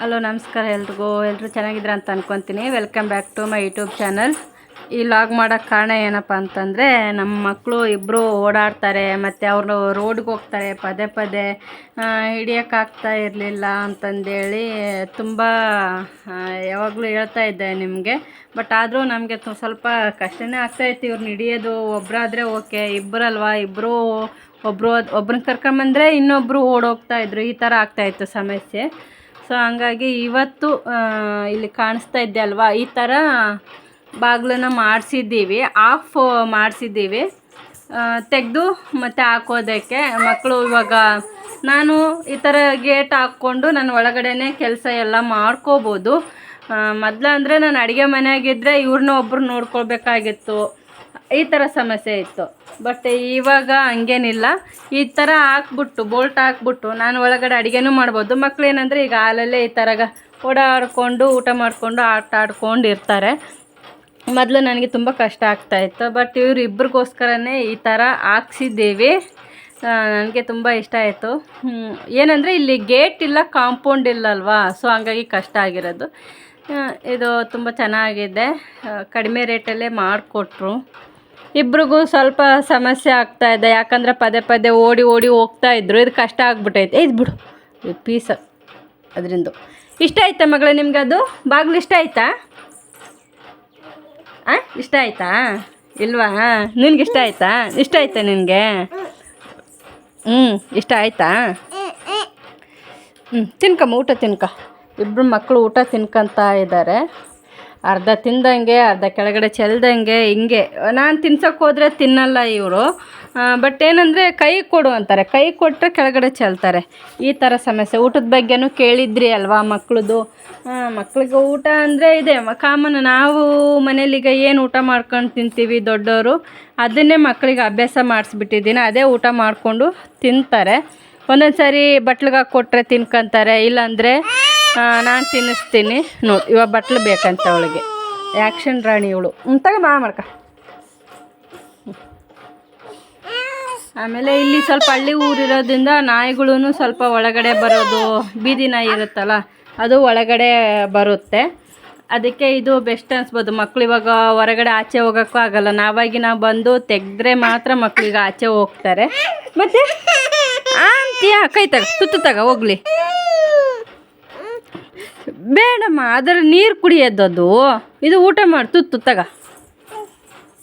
Hello ನಮಸ್ಕಾರ ಎಲ್ರಿಗೂ. ಎಲ್ಲರೂ ಚೆನ್ನಾಗಿದ್ರ ಅಂತ ಅನ್ಕೊತೀನಿ. Welcome back to my YouTube channel ಈ ಲಾಗ್ ಮಾಡೋಕ್ಕೆ ಕಾರಣ ಏನಪ್ಪ ಅಂತಂದರೆ ನಮ್ಮ ಮಕ್ಕಳು ಇಬ್ಬರು ಓಡಾಡ್ತಾರೆ, ಮತ್ತು ಅವರು ರೋಡ್ಗೆ ಹೋಗ್ತಾರೆ, ಪದೇ ಪದೇ ಹಿಡಿಯೋಕ್ಕಾಗ್ತಾ ಇರಲಿಲ್ಲ ಅಂತಂದೇಳಿ ತುಂಬ ಯಾವಾಗಲೂ ಹೇಳ್ತಾ ಇದ್ದೆ ನಿಮಗೆ. ಬಟ್ ಆದರೂ ನಮಗೆ ಸ್ವಲ್ಪ ಕಷ್ಟನೇ ಆಗ್ತಾಯಿತ್ತು ಇವ್ರನ್ನ ಹಿಡಿಯೋದು. ಒಬ್ಬರಾದರೆ ಓಕೆ ಇಬ್ಬರಲ್ವಾ ಇಬ್ಬರು ಒಬ್ಬರು ಒಬ್ರನ್ನ ಕರ್ಕೊಂಬಂದರೆ ಇನ್ನೊಬ್ಬರು ಓಡೋಗ್ತಾ ಇದ್ರು. ಈ ಥರ ಆಗ್ತಾಯಿತ್ತು ಸಮಸ್ಯೆ. ಸೊ ಹಂಗಾಗಿ ಇವತ್ತು ಇಲ್ಲಿ ಕಾಣಿಸ್ತಾ ಇದ್ದೆ ಅಲ್ವಾ? ಈ ಥರ ಬಾಗಿಲನ್ನ ಮಾಡಿಸಿದ್ದೀವಿ. ಆಫ್ ಮಾಡಿಸಿದ್ದೀವಿ. ತೆಗೆದು ಮತ್ತೆ ಹಾಕೋದಕ್ಕೆ ಮಕ್ಕಳು ಇವಾಗ ನಾನು ಈ ಥರ ಗೇಟ್ ಹಾಕ್ಕೊಂಡು ನಾನು ಒಳಗಡೆ ಕೆಲಸ ಎಲ್ಲ ಮಾಡ್ಕೋಬೋದು. ಮೊದಲು ನಾನು ಅಡುಗೆ ಮನೆಯಾಗಿದ್ದರೆ ಇವ್ರನ್ನ ಒಬ್ಬರು ನೋಡ್ಕೊಳ್ಬೇಕಾಗಿತ್ತು. ಈ ಥರ ಸಮಸ್ಯೆ ಇತ್ತು. ಬಟ್ ಇವಾಗ ಹಂಗೇನಿಲ್ಲ. ಈ ಥರ ಹಾಕ್ಬಿಟ್ಟು ಬೋಲ್ಟ್ ಹಾಕ್ಬಿಟ್ಟು ನಾನು ಒಳಗಡೆ ಅಡುಗೆನೂ ಮಾಡ್ಬೋದು. ಮಕ್ಳು ಏನಂದರೆ ಈಗ ಹಾಲಲ್ಲೇ ಈ ಥರಗ ಓಡಾಡಿಕೊಂಡು, ಊಟ ಮಾಡಿಕೊಂಡು, ಆಟ ಆಡ್ಕೊಂಡು ಇರ್ತಾರೆ. ಮೊದಲು ನನಗೆ ತುಂಬ ಕಷ್ಟ ಆಗ್ತಾಯಿತ್ತು ಬಟ್ ಇವರು ಇಬ್ಬರಿಗೋಸ್ಕರನೇ ಈ ಥರ ಹಾಕ್ಸಿದ್ದೀವಿ. ನನಗೆ ತುಂಬ ಇಷ್ಟ ಆಯಿತು. ಏನಂದರೆ ಇಲ್ಲಿ ಗೇಟ್ ಇಲ್ಲ ಕಾಂಪೌಂಡ್ ಇಲ್ಲಲ್ವಾ? ಸೊ ಹಂಗಾಗಿ ಕಷ್ಟ ಆಗಿರೋದು. ಇದು ತುಂಬ ಚೆನ್ನಾಗಿದೆ. ಕಡಿಮೆ ರೇಟಲ್ಲೇ ಮಾಡಿಕೊಟ್ರು. ಇಬ್ರಿಗೂ ಸ್ವಲ್ಪ ಸಮಸ್ಯೆ ಆಗ್ತಾ ಇದೆ. ಯಾಕಂದರೆ ಪದೇ ಪದೇ ಓಡಿ ಓಡಿ ಹೋಗ್ತಾ ಇದ್ರು. ಇದು ಕಷ್ಟ ಆಗ್ಬಿಟ್ಟೈತೆ ಇದು ಬಿಡು. ಇದು ಪೀಸ ಅದರಿಂದ. ಇಷ್ಟ ಆಯ್ತಾ ಮಗಳೇ ನಿಮ್ಗೆ ಅದು? ಬಾಗಿಲು ಇಷ್ಟ ಆಯ್ತಾ? ಆ, ಇಷ್ಟ ಆಯ್ತಾ? ಇಲ್ವಾ? ನಿನ್ಗೆ ಇಷ್ಟ ಆಯ್ತಾ? ಇಷ್ಟ ಆಯ್ತಾ ನಿನಗೆ? ಹ್ಞೂ ಇಷ್ಟ ಆಯ್ತಾ? ಹ್ಞೂ ತಿನ್ಕಮ್ಮ, ಊಟ ತಿನ್ಕ. ಇಬ್ಬರು ಮಕ್ಕಳು ಊಟ ತಿನ್ಕೊಂತ ಇದ್ದಾರೆ ಅರ್ಧ ತಿಂದಂಗೆ, ಅರ್ಧ ಕೆಳಗಡೆ ಚೆಲ್ದಂಗೆ, ಹಿಂಗೆ. ನಾನು ತಿನ್ಸೋಕೆ ಹೋದರೆ ತಿನ್ನಲ್ಲ ಇವರು. ಬಟ್ ಏನಂದರೆ ಕೈ ಕೊಡು ಅಂತಾರೆ. ಕೈ ಕೊಟ್ಟರೆ ಕೆಳಗಡೆ ಚೆಲ್ತಾರೆ. ಈ ಥರ ಸಮಸ್ಯೆ. ಊಟದ ಬಗ್ಗೆನೂ ಕೇಳಿದ್ರಿ ಅಲ್ವಾ ಮಕ್ಕಳದು ಮಕ್ಳಿಗೆ ಊಟ ಅಂದರೆ ಇದೆ. ಕಾಮನ್ ನಾವು ಮನೇಲಿ ಈಗ ಏನು ಊಟ ಮಾಡ್ಕೊಂಡು ತಿಂತೀವಿ ದೊಡ್ಡವರು ಅದನ್ನೇ ಮಕ್ಕಳಿಗೆ ಅಭ್ಯಾಸ ಮಾಡಿಸ್ಬಿಟ್ಟಿದ್ದೀನಿ. ಅದೇ ಊಟ ಮಾಡಿಕೊಂಡು ತಿಂತಾರೆ. ಒಂದೊಂದು ಸಾರಿ ಬಟ್ಲಿಗೆ ಹಾಕಿ ಕೊಟ್ಟರೆ ತಿನ್ಕೊಂತಾರೆ. ಇಲ್ಲಾಂದರೆ ನಾನು ತಿನ್ನಿಸ್ತೀನಿ. ನೋಡಿ, ಇವಾಗ ಬಟ್ಲು ಬೇಕಂತ ಅವಳಿಗೆ. ಆ್ಯಕ್ಷನ್ ರಾಣಿ ಇವಳು. ಅಂತಾಗ ತಗ ಮಾ ಮಾಡ್ಕ. ಆಮೇಲೆ ಇಲ್ಲಿ ಸ್ವಲ್ಪ ಹಳ್ಳಿ ಊರಿರೋದ್ರಿಂದ ನಾಯಿಗಳೂ ಸ್ವಲ್ಪ ಒಳಗಡೆ ಬರೋದು ಬೀದಿ ನಾಯಿ ಇರುತ್ತಲ್ಲ, ಅದು ಒಳಗಡೆ ಬರುತ್ತೆ. ಅದಕ್ಕೆ ಇದು ಬೆಸ್ಟ್ ಅನ್ಸ್ಬೋದು. ಮಕ್ಳು ಇವಾಗ ಹೊರಗಡೆ ಆಚೆ ಹೋಗೋಕ್ಕೂ ಆಗಲ್ಲ. ನಾವಾಗಿ ನಾವು ಬಂದು ತೆಗೆದ್ರೆ ಮಾತ್ರ ಮಕ್ಳಿಗೆ ಆಚೆ ಹೋಗ್ತಾರೆ. ಮತ್ತೆ ಅಂತೀಯ, ಕೈ ತಗ, ತುತ್ತು ತಗ, ಹೋಗ್ಲಿ. ಬೇಡಮ್ಮ, ಅದರ ನೀರು ಕುಡಿಯೋದು ಅದು. ಇದು ಊಟ ಮಾಡಿ, ತುತ್ತು ತಗ.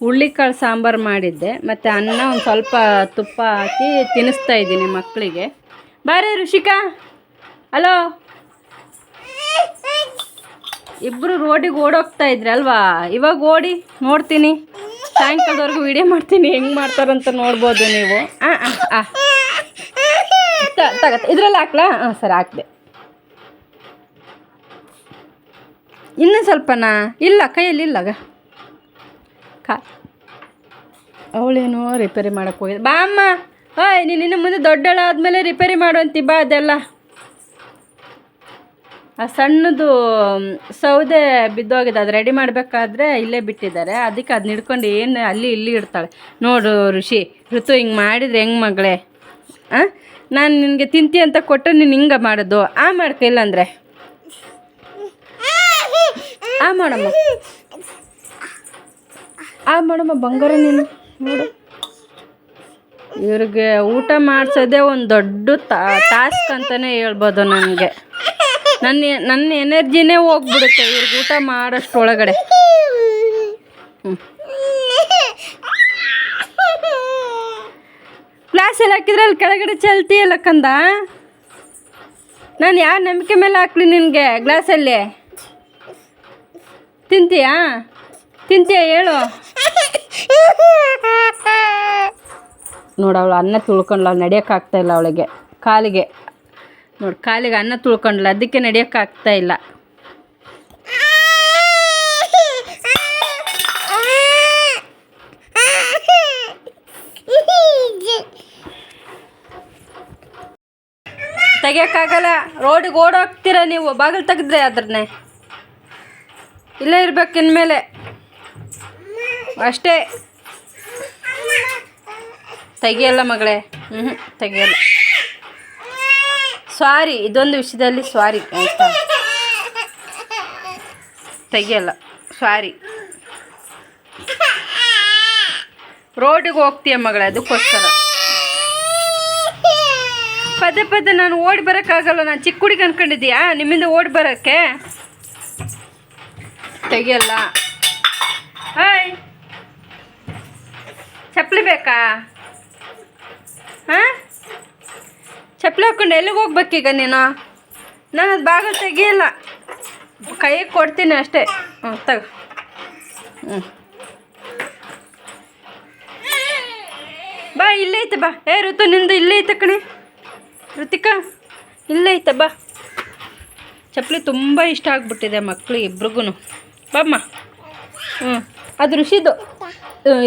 ಹುಳ್ಳಿಕಾಳು ಸಾಂಬಾರು ಮಾಡಿದ್ದೆ, ಮತ್ತು ಅನ್ನ ಒಂದು ಸ್ವಲ್ಪ ತುಪ್ಪ ಹಾಕಿ ತಿನ್ನಿಸ್ತಾ ಇದ್ದೀನಿ ಮಕ್ಕಳಿಗೆ ಬಾರೇ ಋಷಿಕಾ. ಹಲೋ? ಇಬ್ಬರು ರೋಡಿಗೆ ಓಡೋಗ್ತಾ ಇದ್ರಿ ಅಲ್ವಾ? ಇವಾಗ ಓಡಿ, ನೋಡ್ತೀನಿ. ಸಾಯಂಕಾಲದವರೆಗೂ ವಿಡಿಯೋ ಮಾಡ್ತೀನಿ, ಹೆಂಗೆ ಮಾಡ್ತಾರಂತ ನೋಡ್ಬೋದು ನೀವು. ಹಾಂ ಹಾಂ ಹಾಂ ತಗತ್ತ ಇದ್ರಲ್ಲಿ ಹಾಕ್ಲಾ? ಹಾಂ, ಸರಿ, ಹಾಕ್ದೆ. ಇನ್ನೂ ಸ್ವಲ್ಪನಾ? ಇಲ್ಲ, ಕೈಯಲ್ಲಿ ಇಲ್ಲಗ ಕಾ. ಅವಳೇನೋ ರಿಪೇರಿ ಮಾಡಕ್ಕೆ ಹೋಗಿದ್ದೆ ಬಾ ಅಮ್ಮ. ಓಯ್, ನೀನು ಇನ್ನು ಮುಂದೆ ದೊಡ್ಡಳಾದ್ಮೇಲೆ ರಿಪೇರಿ ಮಾಡುವಂತಿ ಬಾ ಅದೆಲ್ಲ. ಆ ಸಣ್ಣದು ಸೌದೆ ಬಿದ್ದೋಗಿದೆ. ಅದು ರೆಡಿ ಮಾಡಬೇಕಾದ್ರೆ ಇಲ್ಲೇ ಬಿಟ್ಟಿದ್ದಾರೆ. ಅದಕ್ಕೆ ಅದನ್ನ ಹಿಡ್ಕೊಂಡು ಏನು ಅಲ್ಲಿ ಇಲ್ಲಿ ಇಡ್ತಾಳೆ ನೋಡು ಋಷಿ, ಋತು ಹಿಂಗೆ ಮಾಡಿದ್ರೆ ಹೆಂಗೆ ಮಗಳೇ? ಹಾಂ ನಾನು ನಿನಗೆ ತಿಂತಿ ಅಂತ ಕೊಟ್ಟರೆ ನೀನು ಹಿಂಗೆ ಮಾಡೋದು. ಆ ಮಾಡ್ಕೊ, ಇಲ್ಲಾಂದರೆ. ಆ ಮಾಡಮ್ಮ. ಆ ಮಾಡಮ್ಮ ಬಂಗಾರ ನೀನು ನೋಡು. ಇವ್ರಿಗೆ ಊಟ ಮಾಡಿಸೋದೇ ಒಂದು ದೊಡ್ಡ ಟಾಸ್ಕ್ ಅಂತಲೇ ಹೇಳ್ಬೋದು ನನಗೆ. ನನ್ನ ನನ್ನ ಎನರ್ಜಿನೇ ಹೋಗ್ಬಿಡುತ್ತೆ ಇವ್ರಿಗೆ ಊಟ ಮಾಡೋಷ್ಟೊಳಗಡೆ ಹ್ಞೂ ಗ್ಲಾಸಲ್ಲಿ ಹಾಕಿದ್ರೆ ಅಲ್ಲಿ ಕೆಳಗಡೆ ಚೆಲ್ತೀಯಲ್ಲ ಕಂದ? ನಾನು ಯಾವ ನಂಬಿಕೆ ಮೇಲೆ ಹಾಕ್ಲಿ ನಿನಗೆ ಗ್ಲಾಸಲ್ಲಿ? ತಿಂತೀಯಾ? ತಿಂತೀಯ ಹೇಳು. ನೋಡವಳು ಅವಳು ಅನ್ನ ತುಳ್ಕೊಂಡ್ಲ ನಡಿಯೋಕ್ಕಾಗ್ತಾ ಇಲ್ಲ ಅವಳಿಗೆ ಕಾಲಿಗೆ. ನೋಡಿ ಕಾಲಿಗೆ ಅನ್ನ ತುಳ್ಕೊಂಡ್ಲ ಅದಕ್ಕೆ ನಡಿಯೋಕ್ಕಾಗ್ತಾ ಇಲ್ಲ. ತೆಗಿಯೋಕ್ಕಾಗಲ್ಲ ರೋಡಿಗೆ ಓಡೋಗ್ತೀರ ನೀವು? ಬಾಗಿಲು ತೆಗೆದ್ರೆ ಅದ್ರನ್ನೇ. ಇಲ್ಲೇ ಇರ್ಬೇಕು ಇನ್ಮೇಲೆ. ಅಷ್ಟೇ. ತೆಗಿಯಲ್ಲ ಮಗಳೇ. ಹ್ಞೂ ತೆಗಿಯಲ್ಲ. ಸಾರಿ ಇದೊಂದು ವಿಷಯದಲ್ಲಿ ಸಾರಿ ತೆಗಿಯಲ್ಲ. ಸಾರಿ ರೋಡಿಗೆ ಹೋಗ್ತೀಯ ಮಗಳೇ, ಅದಕ್ಕೋಸ್ಕರ. ಪದೇ ಪದೇ ನಾನು ಓಡಿ ಬರೋಕ್ಕಾಗಲ್ಲ. ನಾನು ಚಿಕ್ಕ ಹುಡುಗಿ ಅನ್ಕೊಂಡಿದ್ದೀಯಾ? ನಿಮ್ಮಿಂದ ಓಡಿ ಬರೋಕ್ಕೆ? ತೆಗಿಯಲ್ಲ. ಹಾಯ್ ಚಪ್ಪಲಿ ಬೇಕಾ? ಹಾಂ? ಚಪ್ಪಲಿ ಹಾಕ್ಕೊಂಡು ಎಲ್ಲಿಗೆ ಹೋಗ್ಬೇಕೀಗ ನೀನು? ನಾನು ಅದು ಭಾಗ ತೆಗಿಯಲ್ಲ. ಕೈಗೆ ಕೊಡ್ತೀನಿ ಅಷ್ಟೇ. ಹ್ಞೂ ತಗೋ. ಹ್ಞೂ ಬಾ, ಇಲ್ಲೇ ಐತೆ, ಬಾ. ಏ, ಋತು, ನಿಂದು ಇಲ್ಲೇ ಐತೆ ಕಣೆ. ಋತಿಕಾ, ಇಲ್ಲೇ ಐತೆ, ಬಾ. ಚಪ್ಪಲಿ ತುಂಬ ಇಷ್ಟ ಆಗಿಬಿಟ್ಟಿದೆ ಮಕ್ಕಳು ಇಬ್ರಿಗೂ ಬಮ್ಮ. ಹ್ಞೂ ಅದು ಋಷಿದು.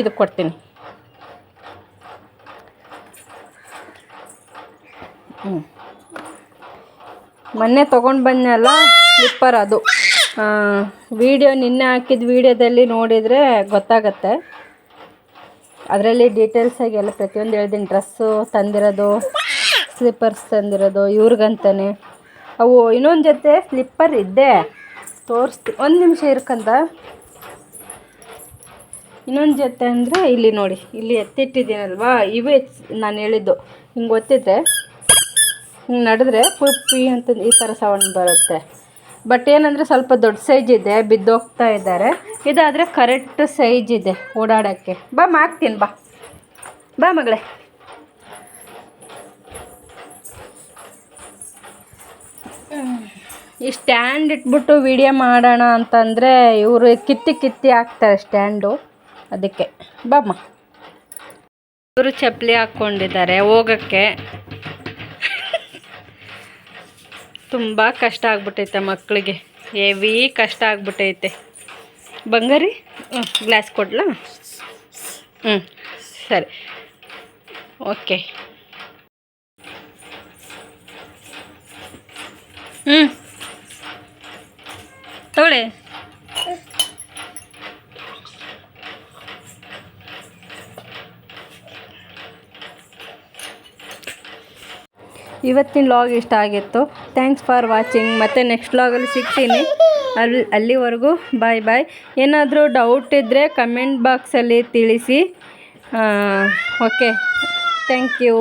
ಇದು ಕೊಡ್ತೀನಿ. ಹ್ಞೂ ಮೊನ್ನೆ ತೊಗೊಂಡು ಬಂದಲ್ಲ ಸ್ಲಿಪ್ಪರ್ ಅದು. ವಿಡಿಯೋ ನಿನ್ನೆ ಹಾಕಿದ ವಿಡಿಯೋದಲ್ಲಿ ನೋಡಿದರೆ ಗೊತ್ತಾಗತ್ತೆ. ಅದರಲ್ಲಿ ಡೀಟೇಲ್ಸಾಗಿ ಎಲ್ಲ ಪ್ರತಿಯೊಂದು ಹೇಳ್ದೀನಿ. Dress ತಂದಿರೋದು slippers ತಂದಿರೋದು, ಇವ್ರಿಗಂತಾನೆ. ಅವು ಇನ್ನೊಂದು ಜೊತೆ ಸ್ಲಿಪ್ಪರ್ ಇದ್ದೆ. ತೋರಿಸ್ತಿ ಒಂದು ನಿಮಿಷ ಇರ್ಕಂತ. ಇನ್ನೊಂದು ಜೊತೆ ಅಂದರೆ ಇಲ್ಲಿ ನೋಡಿ, ಇಲ್ಲಿ ಎತ್ತಿಟ್ಟಿದ್ದೀನಲ್ವಾ? ಇವೇ ನಾನು ಹೇಳಿದ್ದು. ಹಿಂಗೆ ಒತ್ತಿದ್ರೆ, ಹಿಂಗೆ ನಡೆದ್ರೆ ಪುಪ್ಪಿ ಅಂತ ಈ ಥರ ಸೌಂಡ್ ಬರುತ್ತೆ. ಬಟ್ ಏನಂದರೆ ಸ್ವಲ್ಪ ದೊಡ್ಡ ಸೈಜ್ ಇದೆ, ಬಿದ್ದೋಗ್ತಾ ಇದ್ದಾರೆ. ಇದಾದರೆ ಕರೆಕ್ಟ್ ಸೈಜ್ ಇದೆ ಓಡಾಡೋಕ್ಕೆ. ಬಾ ಮಾಡ್ತೀನಿ ಬಾ. ಬಾ ಮಗಳೇ. ಈ ಸ್ಟ್ಯಾಂಡ್ ಇಟ್ಬಿಟ್ಟು ವಿಡಿಯೋ ಮಾಡೋಣ ಅಂತಂದರೆ ಇವರು ಕಿತ್ತಿ ಕಿತ್ತಿ ಹಾಕ್ತಾರೆ ಸ್ಟ್ಯಾಂಡು. ಅದಕ್ಕೆ ಬಾಮ್ಮ. ಇವರು ಚಪ್ಪಲಿ ಹಾಕ್ಕೊಂಡಿದ್ದಾರೆ, ಹೋಗೋಕ್ಕೆ. ತುಂಬ ಕಷ್ಟ ಆಗ್ಬಿಟ್ಟೈತೆ ಮಕ್ಕಳಿಗೆ. ಹೆವಿ ಕಷ್ಟ ಆಗ್ಬಿಟ್ಟೈತೆ. ಬಂಗಾರಿ? ಹ್ಞೂ ಗ್ಲಾಸ್ ಕೊಡ್ಲಾ? ಹ್ಞೂ ಸರಿ. ಓಕೆ ಹ್ಞೂ ಇವತ್ತಿನ ಲಾಗ್ ಇಷ್ಟ ಆಗಿತ್ತು. ಥ್ಯಾಂಕ್ಸ್ ಫಾರ್ ವಾಚಿಂಗ್ ಮತ್ತು ನೆಕ್ಸ್ಟ್ ಲಾಗಲ್ಲಿ ಸಿಗ್ತೀನಿ. ಅಲ್ಲಿ, ಅಲ್ಲಿವರೆಗೂ ಬಾಯ್ ಬಾಯ್ ಏನಾದರೂ ಡೌಟ್ ಇದ್ದರೆ ಕಮೆಂಟ್ ಬಾಕ್ಸಲ್ಲಿ ತಿಳಿಸಿ. Okay thank you